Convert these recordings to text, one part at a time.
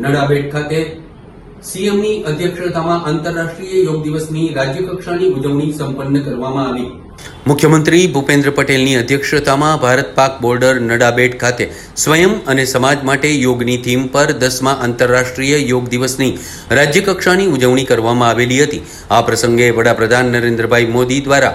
નડાબેટ ખાતે સીએમની અધ્યક્ષતામાં આંતરરાષ્ટ્રીય યોગ દિવસની રાજ્યકક્ષાની ઉજવણી સંપન્ન કરવામાં આવી. મુખ્યમંત્રી ભૂપેન્દ્ર પટેલની અધ્યક્ષતામાં ભારત પાક બોર્ડર નડાબેટ ખાતે સ્વયં અને સમાજ માટે યોગની થીમ પર દસમા આંતરરાષ્ટ્રીય યોગ દિવસની રાજ્યકક્ષાની ઉજવણી કરવામાં આવેલી હતી. આ પ્રસંગે વડાપ્રધાન નરેન્દ્રભાઈ મોદી દ્વારા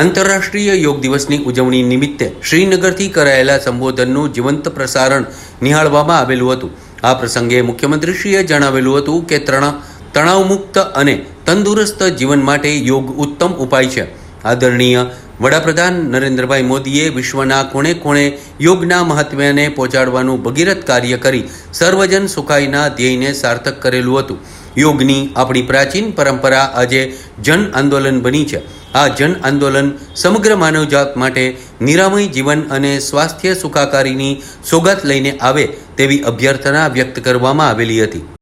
આંતરરાષ્ટ્રીય યોગ દિવસની ઉજવણી નિમિત્તે શ્રીનગરથી કરાયેલા સંબોધનનું જીવંત પ્રસારણ નિહાળવામાં આવેલું હતું. આ પ્રસંગે મુખ્યમંત્રીશ્રીએ જણાવેલું હતું કે તણા, તણાવમુક્ત અને તંદુરસ્ત જીવન માટે યોગ ઉત્તમ ઉપાય છે. આદરણીય વડાપ્રધાન નરેન્દ્રભાઈ મોદીએ વિશ્વના ખૂણે ખૂણે યોગના મહત્વને પહોંચાડવાનું ભગીરથ કાર્ય કરી સર્વજન સુખાઈના ધ્યેયને સાર્થક કરેલું હતું. યોગની આપણી પ્રાચીન પરંપરા આજે જન આંદોલન બની છે. આ જન આંદોલન સમગ્ર માનવજાત માટે નિરામય જીવન અને સ્વાસ્થ્ય સુખાકારીની સોગાત લઈને આવે તેવી અભ્યર્થના વ્યક્ત કરવામાં આવેલી હતી.